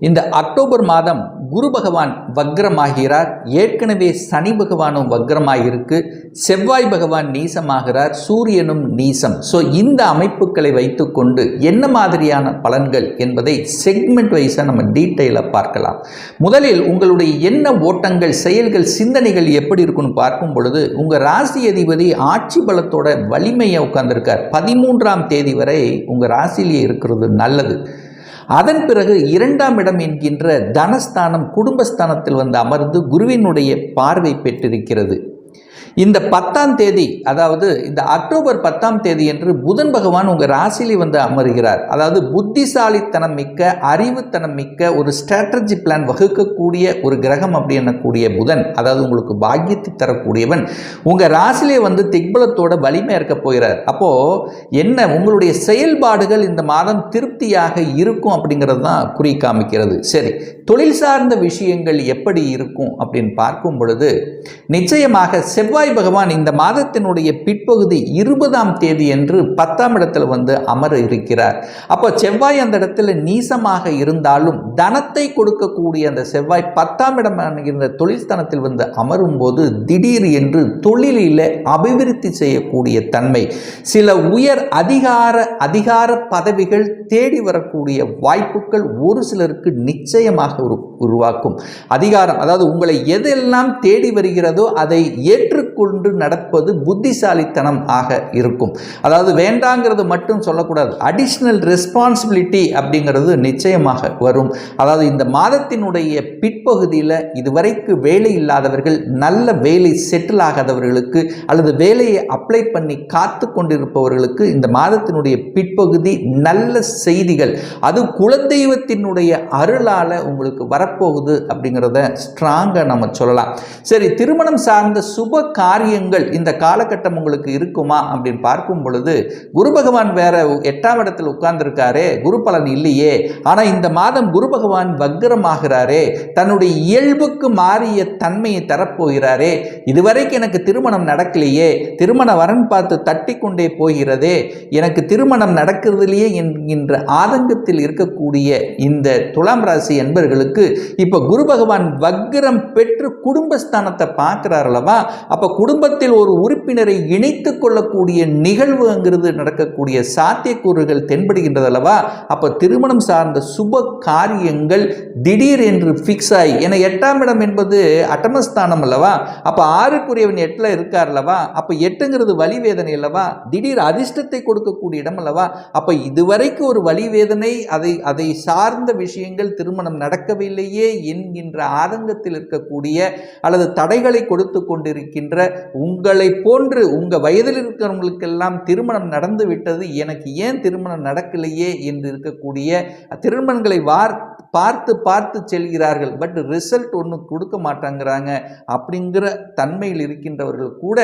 இந்த அக்டோபர் மாதம் குரு பகவான் வக்ரமாகிறார். ஏற்கனவே சனி பகவானும் வக்ரமாயிருக்கு. செவ்வாய் பகவான் நீசமாகிறார். சூரியனும் நீசம். ஸோ இந்த அமைப்புகளை வைத்துக்கொண்டு என்ன மாதிரியான பலன்கள் என்பதை செக்மெண்ட் வைஸாக நம்ம டீட்டெயிலாக பார்க்கலாம். முதலில் உங்களுடைய எண்ண ஓட்டங்கள் செயல்கள் சிந்தனைகள் எப்படி இருக்குன்னு பார்க்கும் பொழுது உங்கள் ராசி அதிபதி ஆட்சி பலத்தோட வலிமையை உட்கார்ந்துருக்கார். பதிமூன்றாம் தேதி வரை உங்கள் ராசியிலேயே இருக்கிறது நல்லது. அதன் பிறகு இரண்டாம் இடம் என்கின்ற தனஸ்தானம் குடும்பஸ்தானத்தில் வந்து அமர்ந்து குருவினுடைய பார்வை பெற்றிருக்கிறது. இந்த பத்தாம் தேதி அதாவது இந்த அக்டோபர் பத்தாம் தேதி என்று புதன் பகவான் உங்கள் ராசியிலே வந்து அமர்கிறார். அதாவது புத்திசாலித்தனம் மிக்க அறிவுத்தனம் மிக்க ஒரு ஸ்ட்ராட்டஜி பிளான் வகுக்கக்கூடிய ஒரு கிரகம் அப்படி என்னக்கூடிய புதன் அதாவது உங்களுக்கு பாக்கியத்தை தரக்கூடியவன் உங்கள் ராசிலே வந்து திக்பலத்தோட வலிமை இருக்க போகிறார். அப்போது என்ன உங்களுடைய செயல்பாடுகள் இந்த மாதம் திருப்தியாக இருக்கும் அப்படிங்கிறது தான் குறி காமிக்கிறது. சரி தொழில் சார்ந்த விஷயங்கள் எப்படி இருக்கும் அப்படின்னு பார்க்கும் பொழுது நிச்சயமாக செவ்வாய் பகவான் இந்த மாதத்தினுடைய பிற்பகுதி இருபதாம் தேதி என்று பத்தாம் இடத்துல வந்து அமர இருக்கிறார். அப்போ செவ்வாய் அந்த இடத்துல நீசமாக இருந்தாலும் தனத்தை கொடுக்கக்கூடிய அந்த செவ்வாய் பத்தாம் இடம் என்கிற தொழில்ஸ்தானத்தில் வந்து அமரும் போது திடீர் என்று தொழிலில் அபிவிருத்தி செய்யக்கூடிய தன்மை சில உயர் அதிகார அதிகார பதவிகள் தேடி வரக்கூடிய வாய்ப்புகள் ஒரு சிலருக்கு நிச்சயமாக உருவாக்கும். அதிகாரம் அதாவது உங்களை எதெல்லாம் தேடி வருகிறதோ அதை ஏற்று ஏற்றுக்கொண்டு நடப்பது புத்திசாலித்தனம் ஆக இருக்கும். அதாவது வேண்டாங்கிறது மட்டும் சொல்லக்கூடாது. அடிஷ்னல் ரெஸ்பான்சிபிலிட்டி அப்படிங்கிறது நிச்சயமாக வரும். அதாவது இந்த மாதத்தினுடைய பிற்பகுதியில் இதுவரைக்கு வேலை இல்லாதவர்கள் நல்ல வேலை செட்டில் ஆகாதவர்களுக்கு அல்லது வேலையை அப்ளை பண்ணி காத்து கொண்டிருப்பவர்களுக்கு இந்த மாதத்தினுடைய பிற்பகுதி நல்ல செய்திகள். அது குலதெய்வத்தினுடைய அருளால் உங்களுக்கு வரப்போகுது அப்படிங்கிறத ஸ்ட்ராங்காக நம்ம சொல்லலாம். சரி திருமணம் சார்ந்த சுப காரியங்கள் இந்த காலகட்டம் உங்களுக்கு இருக்குமா அப்படின்னு பார்க்கும் பொழுது குரு பகவான் வேற எட்டாம் இடத்தில் உட்கார்ந்துருக்காரே குரு பலன் இல்லையே. ஆனால் இந்த மாதம் குரு பகவான் வக்ரமாகிறாரே தன்னுடைய இயல்புக்கு மாறிய தன்மையை தரப்போகிறாரே. இதுவரைக்கும் எனக்கு திருமணம் நடக்கலையே திருமண வரன் பார்த்து தட்டி கொண்டே போகிறதே எனக்கு திருமணம் நடக்கிறதுலையே என்கின்ற ஆதங்கத்தில் இருக்கக்கூடிய இந்த துலாம் ராசி என்பர்களுக்கு இப்போ குரு பகவான் வக்ரம் பெற்று குடும்பஸ்தானத்தை பார்க்கிறார் அல்லவா? அப்போ குடும்பத்தில் ஒரு உறுப்பினரை இணைத்து கொள்ளக்கூடிய நிகழ்வுங்கிறது நடக்கக்கூடிய சாத்தியக்கூறுகள் தென்படுகின்றது அல்லவா? அப்போ திருமணம் சார்ந்த சுப காரியங்கள் திடீர் என்று ஃபிக்ஸ் ஆகி ஏன்னா எட்டாம் இடம் என்பது அட்டமஸ்தானம் அல்லவா? அப்போ ஆறுக்குரியவன் எட்டில் இருக்கார் அல்லவா? அப்போ எட்டுங்கிறது வலி வேதனை அல்லவா? திடீர் அதிர்ஷ்டத்தை கொடுக்கக்கூடிய இடம் அல்லவா? அப்போ இதுவரைக்கும் ஒரு வலி வேதனை அதை அதை சார்ந்த விஷயங்கள் திருமணம் நடக்கவில்லையே என்கின்ற ஆதங்கத்தில் இருக்கக்கூடிய அல்லது தடைகளை கொடுத்து கொண்டிருக்கின்ற உங்களை போன்று உங்கள் வயதில் இருக்கிறவங்களுக்கெல்லாம் திருமணம் நடந்து விட்டது. எனக்கு ஏன் திருமணம் நடக்கலையே என்று இருக்கக்கூடிய திருமணங்களை வார் பார்த்து பார்த்து செல்கிறார்கள். பட் ரிசல்ட் ஒன்று கொடுக்க மாட்டாங்கிறாங்க. அப்படிங்கிற தன்மையில் இருக்கின்றவர்கள் கூட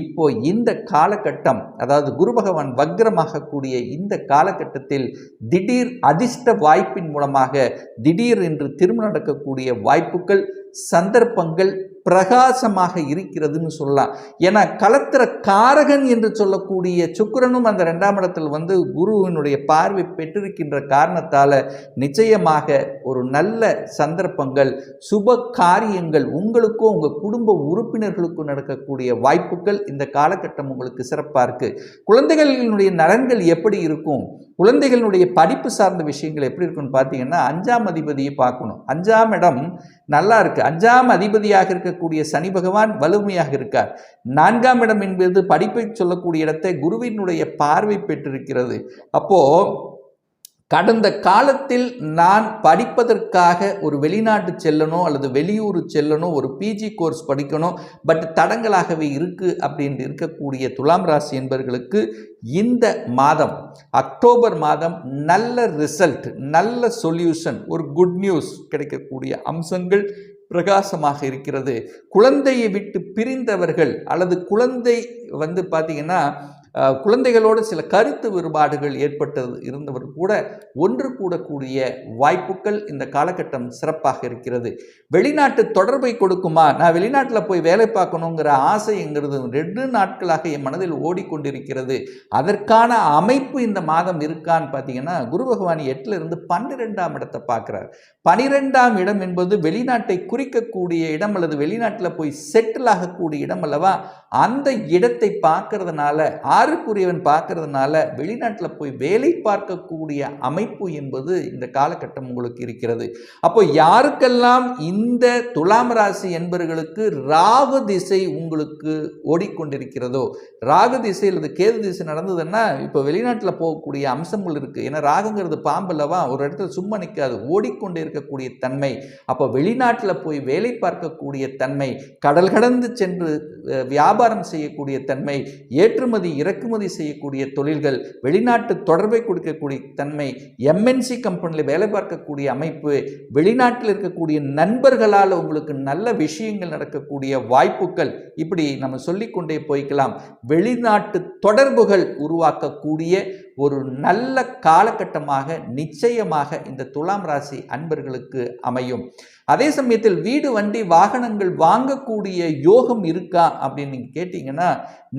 இப்போ இந்த காலகட்டம் அதாவது குரு பகவான் வக்ரமாகக்கூடிய இந்த காலகட்டத்தில் திடீர் அதிர்ஷ்ட வாய்ப்பின் மூலமாக திடீர் என்று திருமணம் நடக்கக்கூடிய வாய்ப்புகள் சந்தர்ப்பங்கள் பிரகாசமாக இருக்கிறதுன்னு சொல்லலாம். ஏன்னா கலத்திர காரகன் என்று சொல்லக்கூடிய சுக்கிரனும் அந்த ரெண்டாம் இடத்தில் வந்து குருவினுடைய பார்வை பெற்றிருக்கின்ற காரணத்தால் நிச்சயமாக ஒரு நல்ல சந்தர்ப்பங்கள் சுப காரியங்கள் உங்களுக்கும் உங்கள் குடும்ப உறுப்பினர்களுக்கும் நடக்கக்கூடிய வாய்ப்புகள் இந்த காலகட்டம் உங்களுக்கு சிறப்பாக இருக்குது குழந்தைகளினுடைய நலன்கள் எப்படி இருக்கும்? குழந்தைகளினுடைய படிப்பு சார்ந்த விஷயங்கள் எப்படி இருக்குன்னு பார்த்தீங்கன்னா அஞ்சாம் அதிபதியை பார்க்கணும். அஞ்சாம் இடம் நல்லா இருக்குது அஞ்சாம் அதிபதியாக இருக்கக்கூடிய சனி பகவான் வலிமையாக இருக்கார். நான்காம் இடம் என்பது படிப்பை சொல்லக்கூடிய இடத்தை குருவினுடைய பார்வை பெற்றிருக்கிறது. அப்போ கடந்த காலத்தில் நான் படிப்பதற்காக ஒரு வெளிநாட்டு செல்லணும் அல்லது வெளியூர் செல்லணும் ஒரு பிஜி கோர்ஸ் படிக்கணும் பட் தடங்களாகவே இருக்குது அப்படின்னு இருக்கக்கூடிய துலாம் ராசி என்பவர்களுக்கு இந்த மாதம் அக்டோபர் மாதம் நல்ல ரிசல்ட் நல்ல சொல்யூஷன் ஒரு குட் நியூஸ் கிடைக்கக்கூடிய அம்சங்கள் பிரகாசமாக இருக்கிறது. குழந்தையை விட்டு பிரிந்தவர்கள் அல்லது குழந்தை வந்து பார்த்திங்கன்னா குழந்தைகளோடு சில கருத்து வேறுபாடுகள் ஏற்பட்டது இருந்தவர் கூட ஒன்று கூடக்கூடிய வாய்ப்புகள் இந்த காலகட்டம் சிறப்பாக இருக்கிறது. வெளிநாட்டு தொடர்பை கொடுக்குமா? நான் வெளிநாட்டில் போய் வேலை பார்க்கணுங்கிற ஆசைங்கிறது ரெண்டு நாட்களாக என் மனதில் ஓடிக்கொண்டிருக்கிறது. அதற்கான அமைப்பு இந்த மாதம் இருக்கான்னு பார்த்தீங்கன்னா குரு பகவான் எட்டுல இருந்து பன்னிரெண்டாம் இடத்தை பார்க்குறார். பனிரெண்டாம் இடம் என்பது வெளிநாட்டை குறிக்கக்கூடிய இடம் அல்லது வெளிநாட்டில் போய் செட்டில் ஆகக்கூடிய இடம் அல்லவா? அந்த இடத்தை பார்க்கறதுனால யாருக்குரியவன் பார்க்கறதுனால வெளிநாட்டில் போய் வேலை பார்க்கக்கூடிய அமைப்பு என்பது இந்த காலகட்டம் உங்களுக்கு இருக்கிறது. அப்போ யாருக்கெல்லாம் இந்த துலாம் ராசி என்பவர்களுக்கு ராகு திசை உங்களுக்கு ஓடிக்கொண்டிருக்கிறதோ ராகு திசை அல்லது கேது திசை நடந்ததுன்னா இப்போ வெளிநாட்டில் போகக்கூடிய அம்சங்கள் இருக்குது ஏன்னா ராகுங்கிறது பாம்பல்லவா ஒரு இடத்துல சும்மா நிற்காது ஓடிக்கொண்டு இருக்கக்கூடிய தன்மை. அப்போ வெளிநாட்டில் போய் வேலை பார்க்கக்கூடிய தன்மை கடல் கடந்து சென்று வியாபாரம் செய்யக்கூடிய தன்மை ஏற்றுமதி இறக்குமதி செய்யக்கூடிய தொழில்கள் வெளிநாட்டு தொடர்பை கொடுக்கக்கூடிய தன்மை எம்என்சி கம்பெனியில் வேலை பார்க்கக்கூடிய அமைப்பு வெளிநாட்டில் இருக்கக்கூடிய நண்பர்களால் உங்களுக்கு நல்ல விஷயங்கள் நடக்கக்கூடிய வாய்ப்புகள் இப்படி நம்ம சொல்லிக்கொண்டே போய்க்கலாம். வெளிநாட்டு தொடர்புகள் உருவாக்கக்கூடிய ஒரு நல்ல காலகட்டமாக நிச்சயமாக இந்த துலாம் ராசி அன்பர்களுக்கு அமையும். அதே சமயத்தில் வீடு வண்டி வாகனங்கள் வாங்கக்கூடிய யோகம் இருக்கா அப்படின்னு நீங்கள் கேட்டிங்கன்னா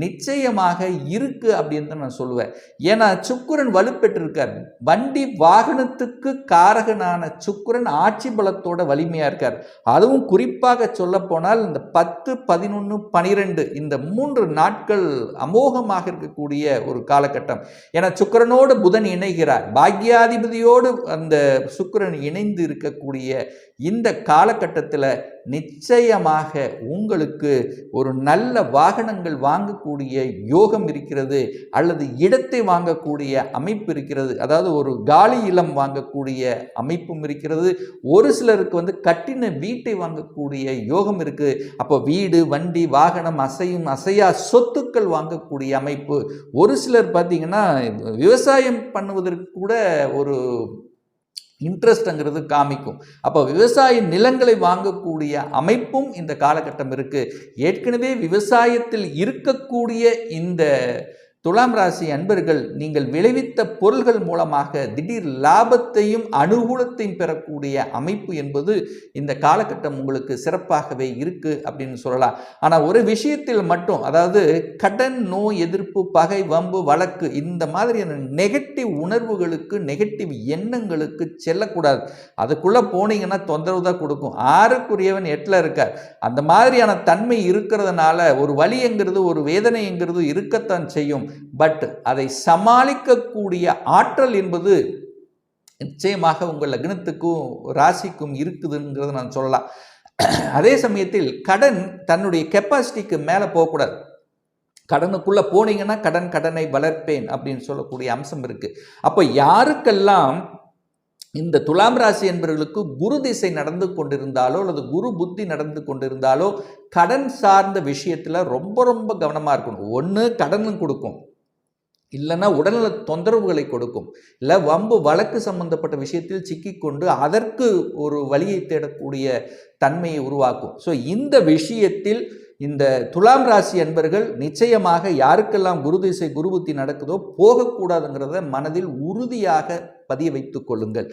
நிச்சயமாக இருக்கு அப்படின்னு தான் நான் சொல்லுவேன். ஏன்னா சுக்கிரன் வலுப்பெற்றிருக்கார். வண்டி வாகனத்துக்கு காரகனான சுக்கிரன் ஆட்சி பலத்தோட வலிமையாக இருக்கார். அதுவும் குறிப்பாக சொல்லப்போனால் இந்த பத்து பதினொன்று பனிரெண்டு இந்த மூன்று நாட்கள் அமோகமாக இருக்கக்கூடிய ஒரு காலகட்டம். ஏன்னா சுக்கிரனோடு புதன் இணைகிறார். பாக்யாதிபதியோடு அந்த சுக்கிரன் இணைந்து இருக்கக்கூடிய இந்த காலகட்டத்தில் நிச்சயமாக உங்களுக்கு ஒரு நல்ல வாகனங்கள் வாங்கக்கூடிய யோகம் இருக்கிறது அல்லது இடத்தை வாங்கக்கூடிய அமைப்பு இருக்கிறது அதாவது ஒரு காலி இலம் வாங்கக்கூடிய அமைப்பும் இருக்கிறது. ஒரு சிலருக்கு வந்து கட்டின வீட்டை வாங்கக்கூடிய யோகம் இருக்குது அப்போ வீடு வண்டி வாகனம் அசையும் அசையா சொத்துக்கள் வாங்கக்கூடிய அமைப்பு. ஒரு சிலர் பார்த்திங்கன்னா விவசாயம் பண்ணுவதற்கு கூட ஒரு இன்ட்ரெஸ்ட்ங்கிறது காமிக்கும். அப்போ விவசாய நிலங்களை வாங்கக்கூடிய அமைப்பும் இந்த காலகட்டம் இருக்குது ஏற்கனவே விவசாயத்தில் இருக்கக்கூடிய இந்த துலாம் ராசி அன்பர்கள் நீங்கள் விளைவித்த பொருள்கள் மூலமாக திடீர் லாபத்தையும் அனுகூலத்தையும் பெறக்கூடிய அமைப்பு என்பது இந்த காலகட்டம் உங்களுக்கு சிறப்பாகவே இருக்குது அப்படின்னு சொல்லலாம். ஆனால் ஒரு விஷயத்தில் மட்டும் அதாவது கடன் நோய் எதிர்ப்பு பகை வம்பு வழக்கு இந்த மாதிரியான நெகட்டிவ் உணர்வுகளுக்கு நெகட்டிவ் எண்ணங்களுக்கு செல்லக்கூடாது. அதுக்குள்ளே போனீங்கன்னா தொந்தரவு தான் கொடுக்கும். ஆறுக்குரியவன் எட்டில் இருக்கார். அந்த மாதிரியான தன்மை இருக்கிறதுனால ஒரு வலிங்கிறது ஒரு வேதனைங்கிறது இருக்கத்தான் செய்யும். பட் அதை சமாளிக்கக்கூடிய ஆற்றல் என்பது நிச்சயமாக உங்கள் லக்னத்துக்கும் ராசிக்கும் இருக்குதுங்கிறத நான் சொல்லலாம். அதே சமயத்தில் கடன் தன்னுடைய கெப்பாசிட்டிக்கு மேலே போகக்கூடாது. கடனுக்குள்ளே போனீங்கன்னா கடன் கடனை வளர்ப்பேன் அப்படின்னு சொல்லக்கூடிய அம்சம் இருக்குது அப்போ யாருக்கெல்லாம் இந்த துலாம் ராசி என்பவர்களுக்கு குரு திசை நடந்து கொண்டிருந்தாலோ அல்லது குரு புத்தி நடந்து கொண்டிருந்தாலோ கடன் சார்ந்த விஷயத்தில் ரொம்ப ரொம்ப கவனமாக இருக்கணும். ஒன்று கடனும் கொடுக்கும். இல்லைன்னா உடல்நல தொந்தரவுகளை கொடுக்கும். இல்லை வம்பு வழக்கு சம்பந்தப்பட்ட விஷயத்தில் சிக்கிக்கொண்டு அதற்கு ஒரு வழியை தேடக்கூடிய தன்மையை உருவாக்கும். ஸோ இந்த விஷயத்தில் இந்த துலாம் ராசி என்பர்கள் நிச்சயமாக யாருக்கெல்லாம் குரு திசை குரு புத்தி நடக்குதோ போகக்கூடாதுங்கிறத மனதில் உறுதியாக பதிய வைத்துக் கொள்ளுங்கள்.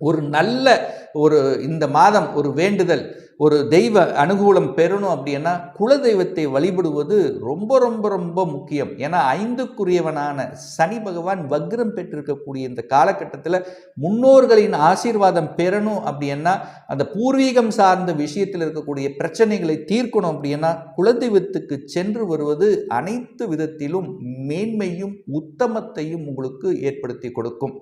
ஒரு நல்ல ஒரு இந்த மாதம் ஒரு வேண்டுதல் ஒரு தெய்வ அனுகூலம் பெறணும் அப்படின்னா குலதெய்வத்தை வழிபடுவது ரொம்ப ரொம்ப ரொம்ப முக்கியம். ஏன்னா ஐந்துக்குரியவனான சனி பகவான் வக்ரம் பெற்றிருக்கக்கூடிய இந்த காலகட்டத்தில் முன்னோர்களின் ஆசீர்வாதம் பெறணும் அப்படின்னா அந்த பூர்வீகம் சார்ந்த விஷயத்தில் இருக்கக்கூடிய பிரச்சனைகளை தீர்க்கணும் அப்படின்னா குலதெய்வத்துக்கு சென்று வருவது அனைத்து விதத்திலும் மேன்மையும் உத்தமத்தையும் உங்களுக்கு ஏற்படுத்தி கொடுக்கும்.